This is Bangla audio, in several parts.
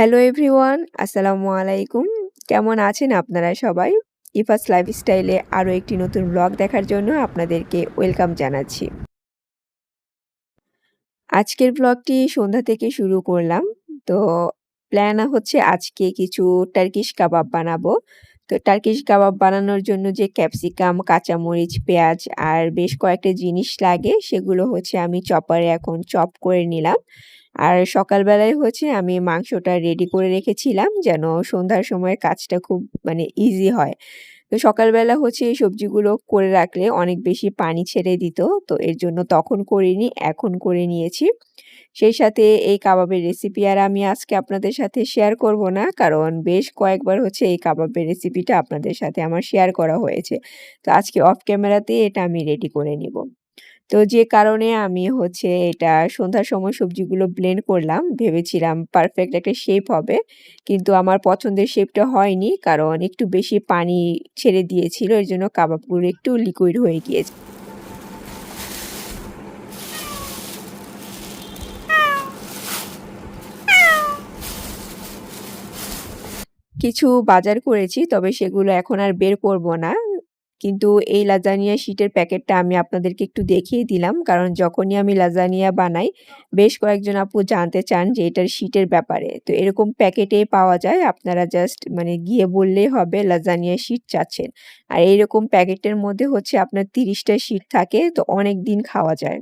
হ্যালো এভরিওয়ান, আসসালামু আলাইকুম। কেমন আছেন আপনারা সবাই? ইফাস লাইফস্টাইলে আরও একটি নতুন ব্লগ দেখার জন্য আপনাদেরকে ওয়েলকাম জানাচ্ছি। আজকের ব্লগটি সন্ধ্যা থেকে শুরু করলাম। তো প্ল্যান হচ্ছে আজকে কিছু টার্কিশ কাবাব বানাবো। তো টার্কিশ কাবাব বানানোর জন্য যে ক্যাপসিকাম, কাঁচামরিচ, পেঁয়াজ আর বেশ কয়েকটা জিনিস লাগে সেগুলো হচ্ছে আমি চপারে এখন চপ করে নিলাম। আর সকালবেলায় হচ্ছে আমি মাংসটা রেডি করে রেখেছিলাম যেন সন্ধ্যার সময় কাজটা খুব মানে ইজি হয়। তো সকালবেলা হচ্ছে এই সবজিগুলো করে রাখলে অনেক বেশি পানি ছেড়ে দিত। তো এর জন্য তখন করিনি, এখন করে নিয়েছি। সেই সাথে এই কাবাবের রেসিপি আর আমি আজকে আপনাদের সাথে শেয়ার করব না। কারণ বেশ কয়েকবার হচ্ছে এই কাবাবের রেসিপিটা আপনাদের সাথে আমার শেয়ার করা হয়েছে। তো আজকে অফ ক্যামেরাতে এটা আমি রেডি করে নিব। তো যে কারণে আমি হচ্ছে এটা সন্ধ্যার সময় সবজিগুলো ব্লেন্ড করলাম। ভেবেছিলাম পারফেক্ট একটা শেপ হবে। কিন্তু আমার পছন্দের শেপটা হয়নি। কারণ একটু বেশি পানি ছেড়ে দিয়েছিল। এর জন্য কাবাবগুলো একটু লিকুইড হয়ে গিয়েছে। কিছু বাজার করেছি, তবে সেগুলো এখন আর বের করব না। কিন্তু এই লাজানিয়া শিটের প্যাকেটটা আমি আপনাদেরকে একটু দেখিয়ে দিলাম। কারণ যখনই আমি লাজানিয়া বানাই, বেশ কয়েকজন আপু জানতে চান যে এটার শিটের ব্যাপারে। তো এরকম প্যাকেটে পাওয়া যায়। আপনারা জাস্ট মানে গিয়ে বললেই হবে লাজানিয়া শিট চাচ্ছেন। আর এইরকম প্যাকেটের মধ্যে হচ্ছে আপনার ৩০ টা শিট থাকে, তো অনেক দিন খাওয়া যায়।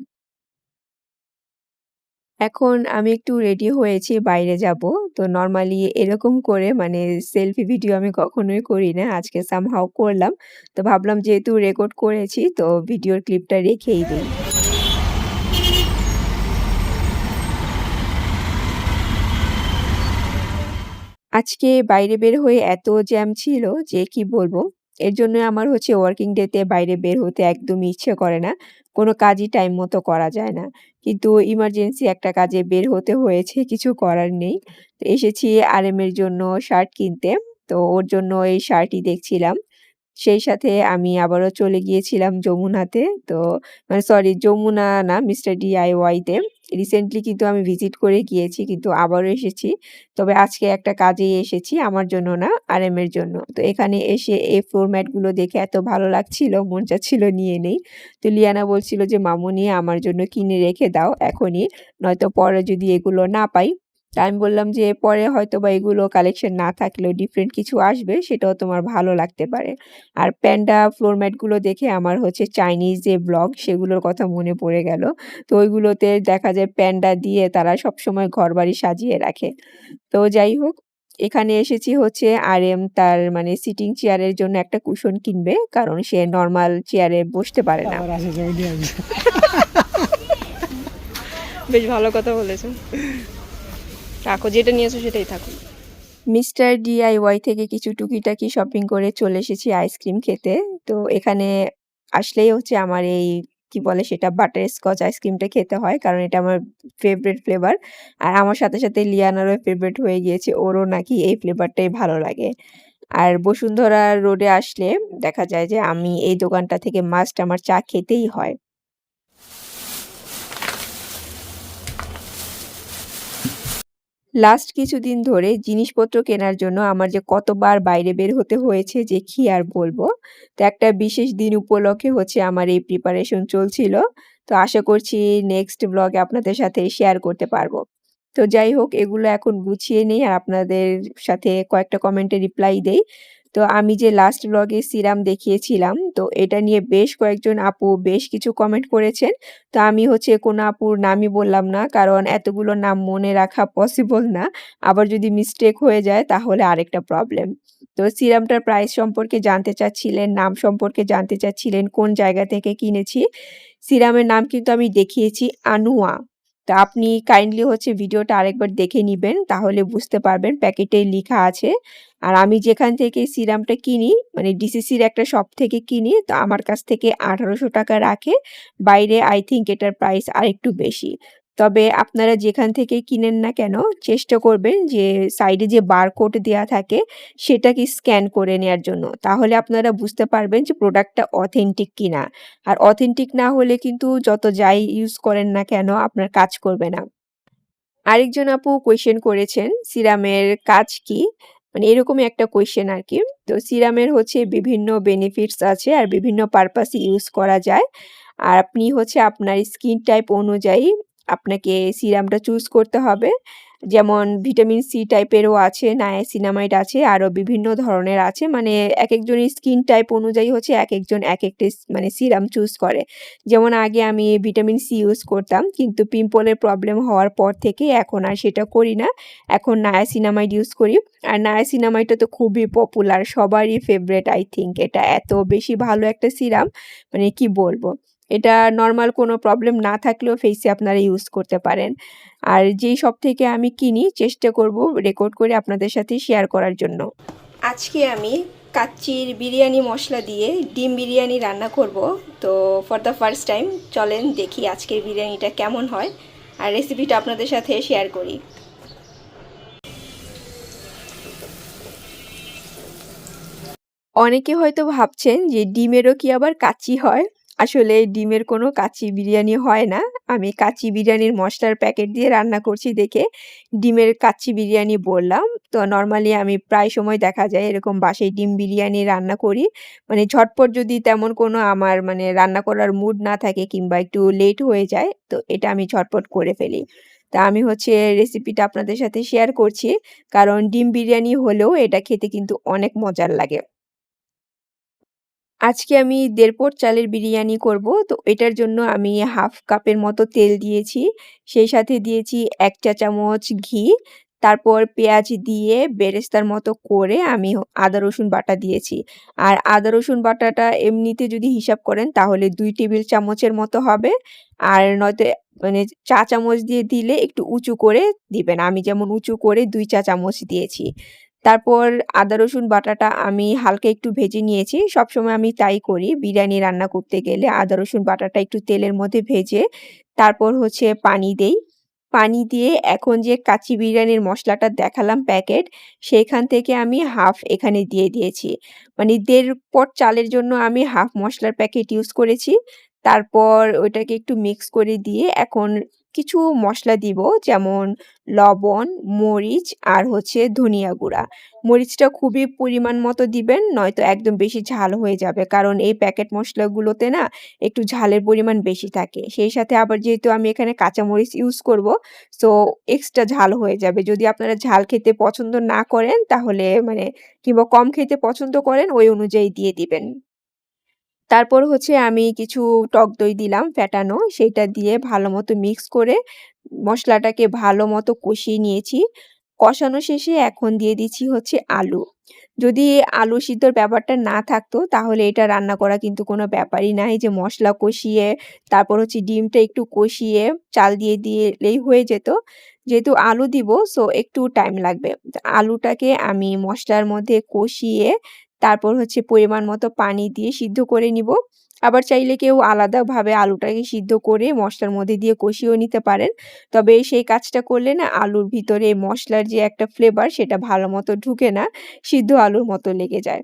এখন আমি একটু রেডি হয়েছি বাইরে যাব। তো নর্মালি এরকম করে মানে সেলফি ভিডিও আমি কখনোই করি না। আজকে সামহাউ করলাম। তো ভাবলাম যেহেতু রেকর্ড করেছি, তো ভিডিওর ক্লিপটা রেখেই দেই। আজকে বাইরে বের হয়ে এত জ্যাম ছিল যে কি বলব। এর জন্যই আমার হচ্ছে ওয়ার্কিং ডেতে বাইরে বের হতে একদমই ইচ্ছে করে না। কোনো কাজই টাইম মতো করা যায় না। কিন্তু ইমার্জেন্সি একটা কাজে বের হতে হয়েছে, কিছু করার নেই। তো এসেছি আরএম এর জন্য শার্ট কিনতে। তো ওর জন্য এই শার্টই দেখছিলাম। সেই সাথে আমি আবারও চলে গিয়েছিলাম যমুনাতে। তো মানে সরি যমুনা না মিস্টার ডিআইওয়াই তে। রিসেন্টলি কিন্তু আমি ভিজিট করে গিয়েছি, কিন্তু আবারও এসেছি। তবে আজকে একটা কাজেই এসেছি, আমার জন্য না আর এম এর জন্য। তো এখানে এসে এই ফ্লোর দেখে এত ভালো লাগছিল, মন চাচ্ছিল নিয়ে নেই। তো লিয়ানা বলছিল যে মামুনি আমার জন্য কিনে রেখে দাও, এখনই। নয়তো পরে যদি এগুলো না পাই আমি বললাম যে পরে হয়তোবা এগুলো কালেকশন না থাকলেও ডিফারেন্ট কিছু আসবে সেটাও তোমার ভালো লাগতে পারে। আর প্যান্ডা ফ্লোর ম্যাটগুলো দেখে আমার হচ্ছে চাইনিজ যে ব্লগ সেগুলোর কথা মনে পড়ে গেল। তো ওইগুলোতে দেখা যায় প্যান্ডা দিয়ে তারা সবসময় ঘর বাড়ি সাজিয়ে রাখে। তো যাই হোক এখানে এসেছি হচ্ছে আর এম তার মানে সিটিং চেয়ারের জন্য একটা কুশন কিনবে। কারণ সে নর্মাল চেয়ারে বসতে পারে না। বেশ ভালো কথা বলেছেন। রাখো যেটা নিয়েছো সেটাই থাকুক। মিস্টার ডিআইওয়াই থেকে কিছু টুকিটাকি শপিং করে চলে এসেছি আইসক্রিম খেতে। তো এখানে আসলেই হচ্ছে আমার এই কি বলে সেটা বাটারস্কচ আইসক্রিমটা খেতে হয়। কারণ এটা আমার ফেভারিট ফ্লেভার। আর আমার সাথে, সাথে লিয়ানারও ফেভারিট হয়ে গিয়েছে। ওরও নাকি এই ফ্লেভারটাই ভালো লাগে। আর বসুন্ধরা রোডে আসলে দেখা যায় যে আমি এই দোকানটা থেকে মাস্ট আমার চা খেতেই হয়। লাস্ট কিছুদিন ধরে জিনিসপত্র কেনার জন্য আমার যে কতবার বাইরে বের হতে হয়েছে যে কি আর বলব। তো একটা বিশেষ দিন উপলক্ষে হচ্ছে আমার এই প্রিপারেশন চলছিল। তো আশা করছি নেক্সট ব্লগে আপনাদের সাথে শেয়ার করতে পারব। তো যাই হোক, এগুলো এখন গুছিয়ে নেই আর আপনাদের সাথে কয়েকটা কমেন্টে রিপ্লাই দেই। তো আমি যে লাস্ট ব্লগে সিরাম দেখিয়েছিলাম তো এটা নিয়ে বেশ কয়েকজন আপু বেশ কিছু কমেন্ট করেছেন। তো আমি হচ্ছে কোনো আপুর নামই বললাম না। কারণ এতগুলো নাম মনে রাখা পসিবল না। আবার যদি মিস্টেক হয়ে যায় তাহলে আরেকটা প্রবলেম। তো সিরামটার প্রাইস সম্পর্কে জানতে চাচ্ছিলেন, নাম সম্পর্কে জানতে চাচ্ছিলেন, কোন জায়গা থেকে কিনেছি। সিরামের নাম কিন্তু আমি দেখিয়েছি আনুয়া। তো আপনি কাইন্ডলি হচ্ছে ভিডিওটা আরেকবার দেখে নেবেন, তাহলে বুঝতে পারবেন প্যাকেটে লেখা আছে। আর আমি যেখান থেকে সিরামটা কিনি মানে ডিসিসির একটা শপ থেকে কিনি, তো আমার কাছ থেকে ৳১৮০০ রাখে। বাইরে আই থিঙ্ক এটার প্রাইস আরেকটু বেশি। তবে আপনারা যেখান থেকে কিনেন না কেন, চেষ্টা করবেন যে সাইডে যে বারকোড দেয়া থাকে, সেটাকে স্ক্যান করে নেয়ার জন্য। তাহলে আপনারা বুঝতে পারবেন যে প্রোডাক্টটা অথেন্টিক কিনা। আর অথেন্টিক না হলে কিন্তু যত যাই ইউজ করেন না কেন, আপনার কাজ করবে না। আরেকজন আপু কোয়েশ্চেন করেছেন, সিরামের কাজ কি? মানে এরকমই একটা কোয়েশ্চেন আর কি তো সিরামের হচ্ছে বিভিন্ন বেনিফিটস আছে আর বিভিন্ন পারপাস ইউজ করা যায়। আর আপনি হচ্ছে আপনার স্কিন টাইপ অনুযায়ী আপনাকে সিরামটা চুজ করতে হবে। যেমন ভিটামিন সি টাইপেরও আছে, নায়াসিনামাইড আছে, আরও বিভিন্ন ধরনের আছে। মানে একেকজনের স্কিন টাইপ অনুযায়ী হচ্ছে এক একজন একেকটা স মানে সিরাম চুজ করে। যেমন আগে আমি ভিটামিন সি ইউজ করতাম কিন্তু পিম্পলের প্রবলেম হওয়ার পর থেকে এখন আর সেটা করি না। এখন নায়াসিনামাইড ইউজ করি। আর নায়াসিনামাইডটা তো খুবই পপুলার সবারই ফেভারাইট আই থিংক এটা এত বেশি ভালো একটা সিরাম মানে কি বলব? এটা নর্মাল কোনো প্রবলেম না থাকলেও ফেসে আপনারা ইউজ করতে পারেন। আর যেই সব থেকে আমি কিনি, চেষ্টা করব রেকর্ড করে আপনাদের সাথে শেয়ার করার জন্য। আজকে আমি কাচ্চির বিরিয়ানি মশলা দিয়ে ডিম বিরিয়ানি রান্না করব। তো ফর দ্য ফার্স্ট টাইম চলেন দেখি আজকের বিরিয়ানিটা কেমন হয় আর রেসিপিটা আপনাদের সাথে শেয়ার করি। অনেকে হয়তো ভাবছেন যে ডিমেরও কি আবার কাচ্চি হয়? আসলে ডিমের কোনো কাচ্চি বিরিয়ানি হয় না। আমি কাচ্চি বিরিয়ানির মশলার প্যাকেট দিয়ে রান্না করছি দেখে ডিমের কাচ্চি বিরিয়ানি বললাম। তো নর্মালি আমি প্রায় সময় দেখা যায় এরকম বাসায় ডিম বিরিয়ানি রান্না করি। মানে ঝটপট যদি তেমন কোনো আমার মানে রান্না করার মুড না থাকে কিংবা একটু লেট হয়ে যায়, তো এটা আমি ঝটপট করে ফেলি। তা আমি হচ্ছে রেসিপিটা আপনাদের সাথে শেয়ার করছি। কারণ ডিম বিরিয়ানি হলেও এটা খেতে কিন্তু অনেক মজার লাগে। আজকে আমি ১.৫ পট চালের বিরিয়ানি করব। তো এটার জন্য আমি হাফ কাপের মতো তেল দিয়েছি। সেই সাথে দিয়েছি এক চা চামচ ঘি। তারপর পেঁয়াজ দিয়ে বেরেস্তার মতো করে আমি আদা, রসুন বাটা দিয়েছি। আর আদা, রসুন বাটাটা এমনিতে যদি হিসাব করেন তাহলে দুই টেবিল চামচের মতো হবে। আর নয়তো মানে চা চামচ দিয়ে দিলে একটু উঁচু করে দিবেন। আমি যেমন উঁচু করে দুই চা চামচ দিয়েছি। তারপর আদা, রসুন বাটাটা আমি হালকা একটু ভেজে নিয়েছি। সবসময় আমি তাই করি বিরিয়ানি রান্না করতে গেলে আদা, রসুন বাটাটা একটু তেলের মধ্যে ভেজে তারপর হচ্ছে পানি দেই। পানি দিয়ে এখন যে কাচ্চি বিরিয়ানির মশলাটা দেখালাম প্যাকেট সেইখান থেকে আমি হাফ এখানে দিয়ে দিয়েছি। মানে দেড় পট চালের জন্য আমি হাফ মশলার প্যাকেট ইউজ করেছি। তারপর ওইটাকে একটু মিক্স করে দিয়ে এখন কিছু মশলা দিব যেমন লবণ, মরিচ আর হচ্ছে ধনিয়া গুঁড়া। মরিচটা খুবই পরিমাণ মতো দিবেন নয়তো একদম বেশি ঝাল হয়ে যাবে। কারণ এই প্যাকেট মশলাগুলোতে না একটু ঝালের পরিমাণ বেশি থাকে। সেই সাথে আবার যেহেতু আমি এখানে কাঁচামরিচ ইউজ করব সো এক্সট্রা ঝাল হয়ে যাবে। যদি আপনারা ঝাল খেতে পছন্দ না করেন তাহলে মানে কিংবা কম খেতে পছন্দ করেন ওই অনুযায়ী দিয়ে দিবেন। তারপর হচ্ছে আমি কিছু টক দই দিলাম ফ্যাটানো। সেটা দিয়ে ভালো মতো মিক্স করে মশলাটাকে ভালো মতো কষিয়ে নিয়েছি। কষানো শেষে এখন দিয়ে দিচ্ছি হচ্ছে আলু। যদি আলু সিদ্ধর ব্যাপারটা না থাকতো তাহলে এটা রান্না করা কিন্তু কোনো ব্যাপারই না। এই যে মশলা কষিয়ে, তারপর হচ্ছে ডিমটা একটু কষিয়ে চাল দিয়ে দিলেই হয়ে যেত। যেহেতু আলু দিব সো একটু টাইম লাগবে। আলুটাকে আমি মশলার মধ্যে কষিয়ে তারপর হচ্ছে পরিমাণ মতো পানি দিয়ে সিদ্ধ করে নিব। আবার চাইলে কেউ আলাদাভাবে আলুটাকে সিদ্ধ করে মশলার মধ্যে দিয়ে কষিয়েও নিতে পারেন। তবে সেই কাজটা করলে না আলুর ভিতরে মশলার যে একটা ফ্লেভার সেটা ভালো মতো ঢুকে না। সিদ্ধ আলুর মতো লেগে যায়।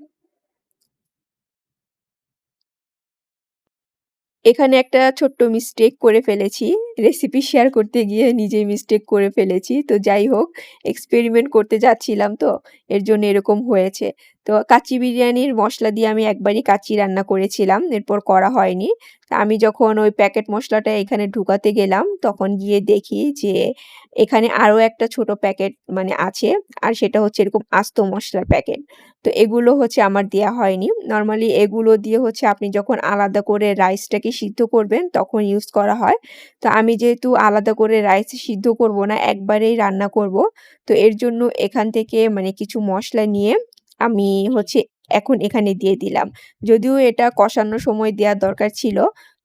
এখানে একটা ছোট্ট মিস্টেক করে ফেলেছি। রেসিপি শেয়ার করতে গিয়ে নিজেই মিস্টেক করে ফেলেছি। তো যাই হোক এক্সপেরিমেন্ট করতে যাচ্ছিলাম তো এর জন্য এরকম হয়েছে। তো কাচ্চি বিরিয়ানির মশলা দিয়ে আমি একবারই কাচ্চি রান্না করেছিলাম। এরপর করা হয়নি। আমি যখন ওই প্যাকেট মসলাটা এখানে ঢুকাতে গেলাম, তখন গিয়ে দেখি যে এখানে আরও একটা ছোট প্যাকেট মানে আছে। আর সেটা হচ্ছে এরকম আস্ত মশলার প্যাকেট। তো এগুলো হচ্ছে আমার দেয়া হয়নি। নর্মালি এগুলো দিয়ে হচ্ছে আপনি যখন আলাদা করে রাইসটাকে সিদ্ধ করবেন, তখন ইউজ করা হয়। তো আমি যেহেতু আলাদা করে রাইস সিদ্ধ করব না, একবারেই রান্না করব। তো এর জন্য এখান থেকে মানে কিছু মশলা নিয়ে আমি হচ্ছে এখন এখানে দিয়ে দিলাম। যদিও এটা কষানোর সময় দেওয়ার দরকার ছিল।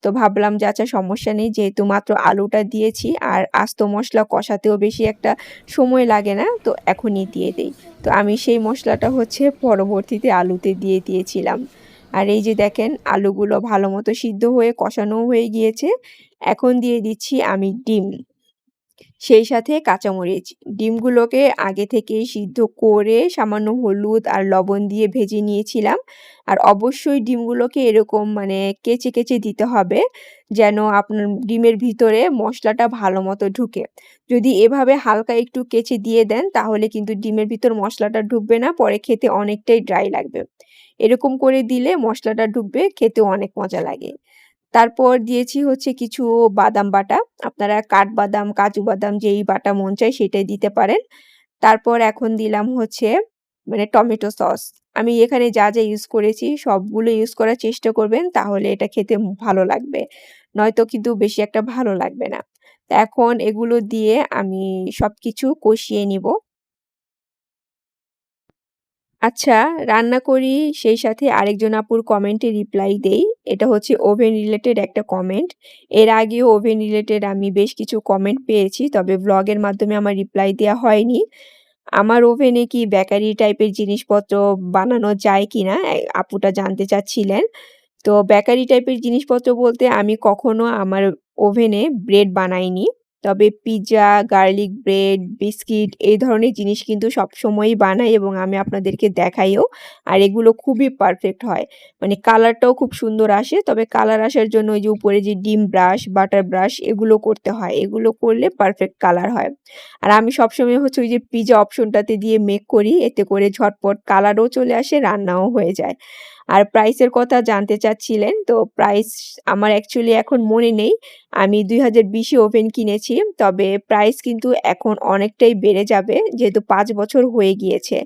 তো ভাবলাম যে আচ্ছা সমস্যা নেই, যেহেতু মাত্র আলুটা দিয়েছি আর আস্ত মশলা কষাতেও বেশি একটা সময় লাগে না, তো এখনই দিয়ে দেই। তো আমি সেই মশলাটা হচ্ছে পরবর্তীতে আলুতে দিয়ে দিয়েছিলাম। আর এই যে দেখেন আলুগুলো ভালো মতো সিদ্ধ হয়ে কষানোও হয়ে গিয়েছে। এখন দিয়ে দিচ্ছি আমি ডিম। সেই সাথে কাঁচামরিচ। ডিমগুলোকে আগে থেকেই সিদ্ধ করে সামান্য হলুদ আর লবণ দিয়ে ভেজে নিয়েছিলাম। আর অবশ্যই ডিমগুলোকে এরকম মানে কেচে, কেচে দিতে হবে যেন আপনার ডিমের ভিতরে মশলাটা ভালো মতো ঢুকে। যদি এভাবে হালকা একটু কেচে দিয়ে দেন তাহলে কিন্তু ডিমের ভিতর মশলাটা ঢুকবে না, পরে খেতে অনেকটাই ড্রাই লাগবে। এরকম করে দিলে মশলাটা ঢুকবে, খেতে অনেক মজা লাগে। তারপর দিয়েছি হচ্ছে কিছু বাদাম বাটা। আপনারা কাঠবাদাম, কাজু বাদাম যেই বাটা মন চায় সেটাই দিতে পারেন। তারপর এখন দিলাম হচ্ছে মানে টমেটো সস। আমি এখানে যা, যা ইউজ করেছি সবগুলো ইউজ করার চেষ্টা করবেন তাহলে এটা খেতে ভালো লাগবে। নয়তো কিন্তু বেশি একটা ভালো লাগবে না। এখন এগুলো দিয়ে আমি সব কিছু কষিয়ে নিবো। আচ্ছা, রান্না করি সেই সাথে আরেকজন আপুর কমেন্টে রিপ্লাই দেই। এটা হচ্ছে ওভেন রিলেটেড একটা কমেন্ট। এর আগেও ওভেন রিলেটেড আমি বেশ কিছু কমেন্ট পেয়েছি। তবে ভ্লগের মাধ্যমে আমার রিপ্লাই দেওয়া হয়নি। আমার ওভেনে কি বেকারি টাইপের জিনিসপত্র বানানো যায় কি না আপুটা জানতে চাচ্ছিলেন। তো বেকারি টাইপের জিনিসপত্র বলতে আমি কখনো আমার ওভেনে ব্রেড বানাইনি। তবে পিজ্জা, গার্লিক ব্রেড, বিস্কিট এই ধরনের জিনিস কিন্তু সবসময়ই বানাই এবং আমি আপনাদেরকে দেখাইও। আর এগুলো খুবই পারফেক্ট হয়। মানে কালারটাও খুব সুন্দর আসে। তবে কালার আসার জন্য ওই যে উপরে যে ডিম ব্রাশ, বাটার ব্রাশ এগুলো করতে হয়। এগুলো করলে পারফেক্ট কালার হয়। আর আমি সবসময় হচ্ছে ওই যে পিজ্জা অপশনটাতে দিয়ে মেক করি। এতে করে ঝটপট কালারও চলে আসে, রান্নাও হয়ে যায়। আর প্রাইসের কথা জানতে চাচ্ছিলেন। তো প্রাইস আমার অ্যাকচুয়ালি এখন মনে নেই। আমি দুই হাজার বিশে ওভেন কিনেছি। তবে প্রাইস কিন্তু এখন অনেকটাই বেড়ে যাবে, যেহেতু পাঁচ বছর হয়ে গিয়েছে।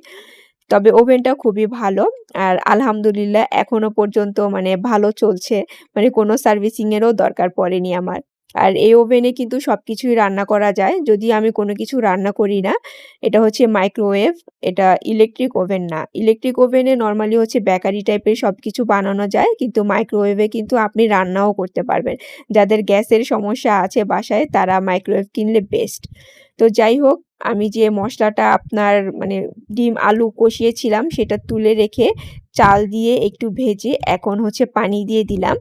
তবে ওভেনটা খুবই ভালো। আর আলহামদুলিল্লাহ এখনও পর্যন্ত মানে ভালো চলছে। মানে কোনো সার্ভিসিংয়েরও দরকার পড়েনি আমার। আর এই ওভেনে কিন্তু সব কিছুই রান্না করা যায়। যদি আমি কোনো কিছু রান্না করি না। এটা হচ্ছে মাইক্রোওয়েভ। এটা ইলেকট্রিক ওভেন না। ইলেকট্রিক ওভেনে নর্মালি হচ্ছে বেকারি টাইপের সব কিছু বানানো যায়। কিন্তু মাইক্রোওয়েভে কিন্তু আপনি রান্নাও করতে পারবেন। যাদের গ্যাসের সমস্যা আছে বাসায়, তারা মাইক্রোওয়েভ কিনলে বেস্ট। তো যাই হোক আমি যে মশলাটা আপনার মানে ডিম, আলু কষিয়েছিলাম সেটা তুলে রেখে চাল দিয়ে একটু ভেজে এখন হচ্ছে পানি দিয়ে দিলাম।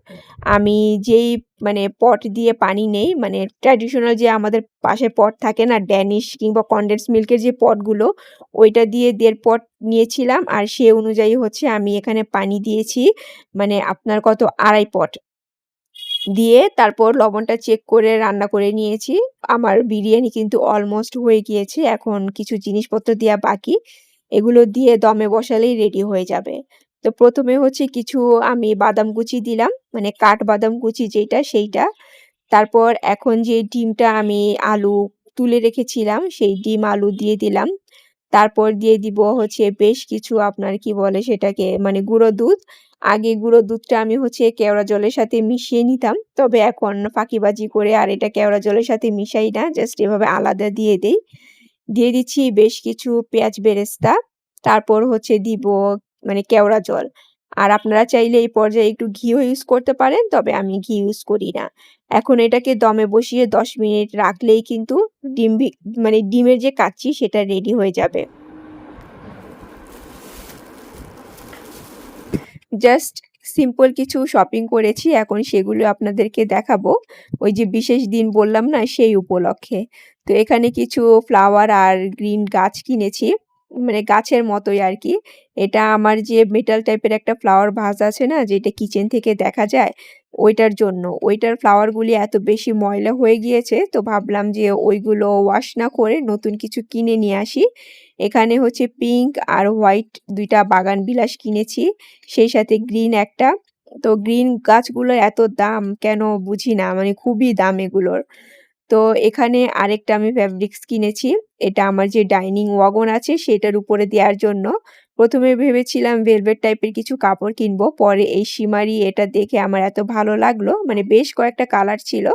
আমি যেই মানে পট দিয়ে পানি নেই মানে ট্র্যাডিশনাল যে আমাদের পাশে পট থাকে না ড্যানিশ কিংবা কনডেন্স মিল্কের যে পটগুলো ওইটা দিয়ে দেড় পট নিয়েছিলাম। আর সে অনুযায়ী হচ্ছে আমি এখানে পানি দিয়েছি মানে আপনার কত ২.৫ পট। দিয়ে তারপর লবণটা চেক করে রান্না করে নিয়েছি। আমার বিরিয়ানি কিন্তু অলমোস্ট হয়ে গিয়েছে। এখন কিছু জিনিসপত্র দেওয়া বাকি। এগুলো দিয়ে দমে বসালেই রেডি হয়ে যাবে। তো প্রথমে হচ্ছে কিছু আমি বাদাম কুচি দিলাম। মানে কাঠ বাদাম কুচি যেটা সেইটা। তারপর এখন যে ডিমটা আমি আলু তুলে রেখেছিলাম, সেই ডিম আলু দিয়ে দিলাম। তারপর দিয়ে দিব হচ্ছে বেশ কিছু আপনার কি বলে সেটাকে মানে গুঁড়ো দুধ। আগে গুঁড়ো দুধটা আমি হচ্ছে কেওড়া জলের সাথে মিশিয়ে নিতাম। তবে এখন ফাঁকিবাজি করে আর এটা কেওড়া জলের সাথে মিশাই না। জাস্ট এভাবে আলাদা দিয়ে দেই। দিয়ে দিচ্ছি বেশ কিছু পেঁয়াজ বেরেস্তা। তারপর হচ্ছে দিব মানে কেওড়া জল। আর আপনারা চাইলে এই পর্যায়ে একটু ঘিও ইউজ করতে পারেন। তবে আমি ঘি ইউজ করি না। এখন এটাকে দমে বসিয়ে ১০ মিনিট রাখলেই কিন্তু ডিম মানে ডিমের যে কাচ্চি সেটা রেডি হয়ে যাবে। জাস্ট সিম্পল কিছু শপিং করেছি। এখন সেগুলো আপনাদেরকে দেখাবো। ওই যে বিশেষ দিন বললাম না, সেই উপলক্ষে। তো এখানে কিছু ফ্লাওয়ার আর গ্রিন গাছ কিনেছি। মানে গাছের মতোই আর কি এটা আমার যে মেটাল টাইপের একটা ফ্লাওয়ার ভাস আছে না, যেটা কিচেন থেকে দেখা যায়? ওইটার জন্য। ওইটার ফ্লাওয়ারগুলি এত বেশি ময়লা হয়ে গিয়েছে, তো ভাবলাম যে ওইগুলো ওয়াশ না করে নতুন কিছু কিনে নিয়ে আসি। এখানে হচ্ছে পিঙ্ক আর হোয়াইট দুইটা বাগান বিলাস কিনেছি। সেই সাথে গ্রিন একটা। তো গ্রিন গাছগুলোর এত দাম কেন বুঝি না। মানে খুবই দাম এগুলোর। তো এখানে আরেকটা আমি ফ্যাব্রিক্স কিনেছি। এটা আমার যে ডাইনিং ওয়াগন আছে সেটার উপরে দেওয়ার জন্য। প্রথমে ভেবেছিলাম ভেলভেট টাইপের কিছু কাপড় কিনবো। পরে এই সিমারি এটা দেখে আমার এত ভালো লাগল। মানে বেশ কয়েকটা কালার ছিল।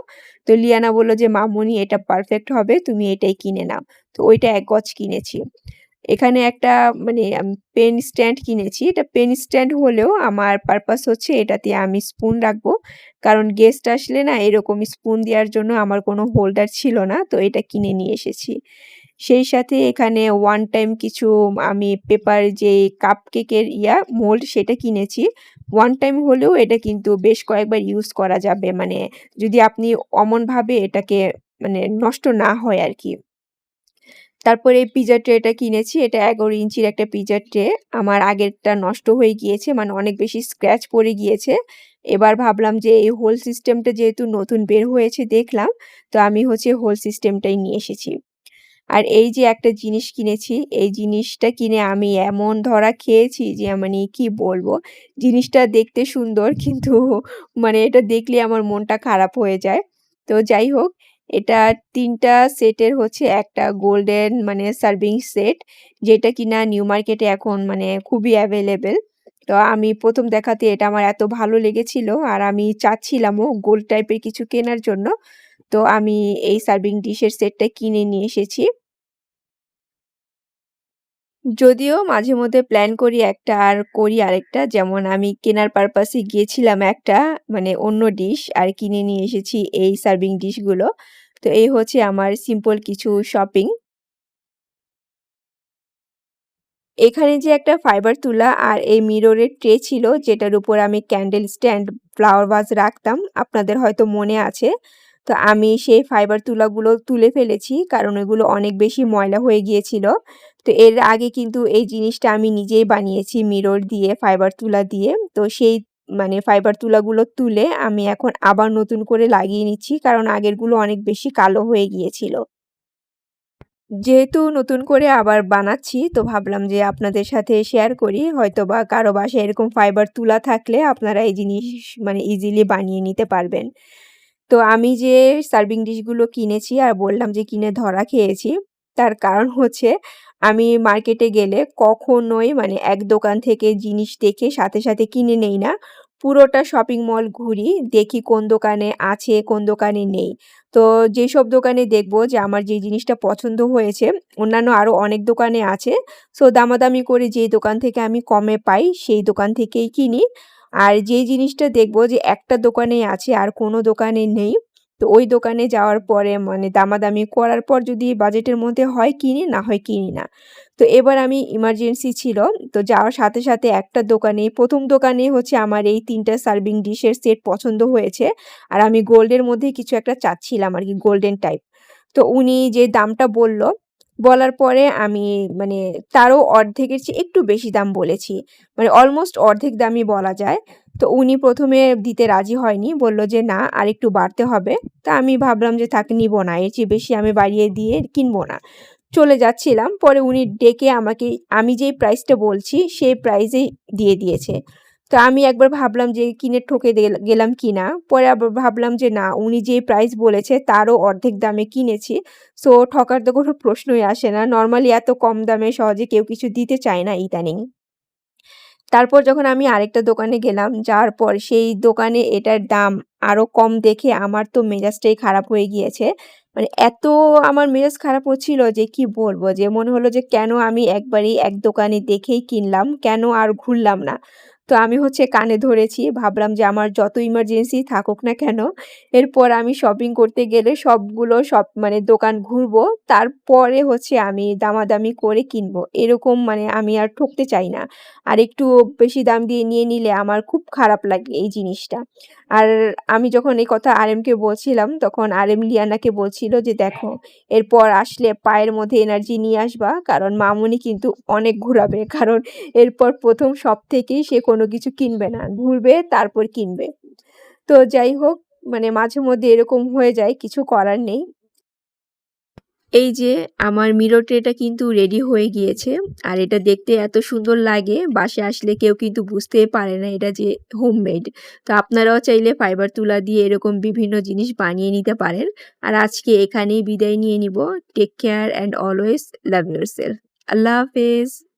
তো লিয়ানা বলল যে, "মামুনি এটা পারফেক্ট হবে। তুমি এটাই কিনে নাও।" তো ওইটা এক গজ কিনেছি। এখানে একটা মানে পেন স্ট্যান্ড কিনেছি। এটা পেন স্ট্যান্ড হলেও আমার পারপাস হচ্ছে এটাতে আমি স্পুন রাখব। কারণ গেস্ট আসলে না, এরকম স্পুন দেওয়ার জন্য আমার কোনো হোল্ডার ছিল না। তো এটা কিনে নিয়ে এসেছি। সেই সাথে এখানে ওয়ান টাইম কিছু আমি পেপার যে কাপকেকের ইয়া মোল্ড সেটা কিনেছি। ওয়ান টাইম হলেও এটা কিন্তু বেশ কয়েকবার ইউজ করা যাবে। মানে যদি আপনি অমনভাবে এটাকে মানে নষ্ট না হয় আরকি। তারপরে এই পিজ্জা ট্রেটা কিনেছি। এটা ১১ ইঞ্চির একটা পিজ্জা ট্রে। আমার আগেরটা নষ্ট হয়ে গিয়েছে মানে অনেক বেশি স্ক্র্যাচ পড়ে গিয়েছে। এবার ভাবলাম যে এই হোল সিস্টেমটা যেহেতু নতুন বের হয়েছে দেখলাম, তো আমি হচ্ছে হোল সিস্টেমটাই নিয়ে এসেছি। আর এই যে একটা জিনিস কিনেছি, এই জিনিসটা কিনে আমি এমন ধরা খেয়েছি যে মানে কি বলব? জিনিসটা দেখতে সুন্দর কিন্তু মানে এটা দেখলে আমার মনটা খারাপ হয়ে যায়। তো যাই হোক, এটা তিনটা সেটের হচ্ছে একটা গোল্ডেন মানে সার্ভিং সেট, যেটা কিনা নিউ মার্কেটে এখন মানে খুবই অ্যাভেলেবেল তো আমি প্রথম দেখাতে এটা আমার এত ভালো লেগেছিল আর আমি চাচ্ছিলামও গোল্ড টাইপের কিছু কেনার জন্য। তো আমি এই সার্ভিং ডিশের সেটটা কিনে নিয়ে এসেছি। যদিও মাঝে মধ্যে প্ল্যান করি একটা আর করি আরেকটা। যেমন আমি কেনার পারপাসে গিয়েছিলাম একটা মানে অন্য ডিশ আর কিনে নিয়ে এসেছি এই সার্ভিং ডিশগুলো। তো এই হচ্ছে আমার সিম্পল কিছু শপিং। এখানে যে একটা ফাইবার তুলা আর এই মিররের ট্রে ছিল যেটার উপর আমি ক্যান্ডেল স্ট্যান্ড, ফ্লাওয়ার ভাস রাখতাম। আপনাদের হয়তো মনে আছে। তো আমি সেই ফাইবার তুলাগুলো তুলে ফেলেছি কারণ ওইগুলো অনেক বেশি ময়লা হয়ে গিয়েছিল। তো এর আগে কিন্তু এই জিনিসটা আমি নিজেই বানিয়েছি মিরর দিয়ে, ফাইবার তুলা দিয়ে। তো সেই মানে ফাইবার তুলাগুলো তুলে আমি এখন আবার নতুন করে লাগিয়ে নিচ্ছি কারণ আগেরগুলো অনেক বেশি কালো হয়ে গিয়েছিল। যেহেতু নতুন করে আবার বানাচ্ছি তো ভাবলাম যে আপনাদের সাথে শেয়ার করি। হয়তো বা কারও বাসায় এরকম ফাইবার তুলা থাকলে আপনারা এই জিনিস মানে ইজিলি বানিয়ে নিতে পারবেন। তো আমি যে সার্ভিং ডিশগুলো কিনেছি আর বললাম যে কিনে ধরা খেয়েছি, তার কারণ হচ্ছে আমি মার্কেটে গেলে কখনোই মানে এক দোকান থেকে জিনিস দেখে সাথে, সাথে কিনে নেই না। পুরোটা শপিং মল ঘুরি, দেখি কোন দোকানে আছে, কোন দোকানে নেই। তো যেসব দোকানে দেখব যে আমার যে জিনিসটা পছন্দ হয়েছে, অন্যান্য আরও অনেক দোকানে আছে। সো দামাদামি করে যেই দোকান থেকে আমি কমে পাই সেই দোকান থেকেই কিনি। আর যেই জিনিসটা দেখব যে একটা দোকানেই আছে আর কোনো দোকানে নেই, তো ওই দোকানে যাওয়ার পরে মানে দামাদামি করার পর যদি বাজেটের মধ্যে হয় কিনি, না হয় কিনি না। তো এবার আমি ইমার্জেন্সি ছিল। তো যাওয়ার সাথে, সাথে একটা দোকানে প্রথম দোকানে হচ্ছে আমার এই ৩ টা সার্ভিং ডিশের সেট পছন্দ হয়েছে। আর আমি গোল্ডের মধ্যে কিছু একটা চাচ্ছিলাম আর কি গোল্ডেন টাইপ। তো উনি যে দামটা বলল, বলার পরে আমি মানে তারও অর্ধেকের চেয়ে একটু বেশি দাম বলেছি। মানে অলমোস্ট অর্ধেক দামই বলা যায়। তো উনি প্রথমে দিতে রাজি হয়নি। বলল যে, "না আরেকটু বাড়তে হবে।" তা আমি ভাবলাম যে থাক নিব না। এর চেয়ে বেশি আমি বাড়িয়ে দিয়ে কিনব না। চলে যাচ্ছিলাম। পরে উনি ডেকে আমাকে আমি যেই প্রাইসটা বলছি সেই প্রাইসেই দিয়ে দিয়েছে। তো আমি একবার ভাবলাম যে কিনে ঠকে গেলাম কিনা। পরে আবার ভাবলাম যে না উনি যে প্রাইস বলেছে তারও অর্ধেক দামে কিনেছি। সো ঠকার তো কোনো প্রশ্নই আসে না। নর্মালি এত কম দামে সহজে কেউ কিছু দিতে চায় না ইদানিং। তারপর যখন আমি আরেকটা দোকানে গেলাম, যাওয়ার পর সেই দোকানে এটার দাম আরও কম দেখে আমার তো মেজাজটাই খারাপ হয়ে গিয়েছে। মানে এত আমার মেজাজ খারাপ হচ্ছিল যে কি বলব? যে মনে হলো যে কেন আমি একবারই এক দোকানে দেখেই কিনলাম, কেন আর ঘুরলাম না? তো আমি হচ্ছে কানে ধরেছি। ভাবলাম যে আমার যত ইমার্জেন্সি থাকুক না কেন, এরপর আমি শপিং করতে গেলে সবগুলো সব মানে দোকান ঘুরবো। তারপরে হচ্ছে আমি দামাদামি করে কিনবো। এরকম মানে আমি আর ঠকতে চাই না। আর একটু বেশি দাম দিয়ে নিয়ে নিলে আমার খুব খারাপ লাগে এই জিনিসটা। আর আমি যখন এই কথা আরেমকে বলছিলাম তখন আরেম লিয়ানাকে বলছিল যে, "দেখো এরপর আসলে পায়ের মধ্যে এনার্জি নিয়ে আসবা। কারণ মামুনি কিন্তু অনেক ঘুরাবে। কারণ এরপর প্রথম সব থেকেই সে কোনো কিছু কিনবে না। ঘুরবে, তারপর কিনবে।" তো যাই হোক মানে মাঝে মধ্যে এরকম হয়ে যায়, কিছু করার নেই। এই যে আমার মিরর ট্রেটা কিন্তু রেডি হয়ে গিয়েছে। আর এটা দেখতে এত সুন্দর লাগে বাসে আসলে কেউ কিন্তু বুঝতেই পারে না এটা যে হোমমেড। তো আপনারাও চাইলে ফাইবার তুলা দিয়ে এরকম বিভিন্ন জিনিস বানিয়ে নিতে পারেন। আর আজকে এখানেই বিদায় নিয়ে নিব। Take care and always love yourself. আল্লাহ হাফেজ।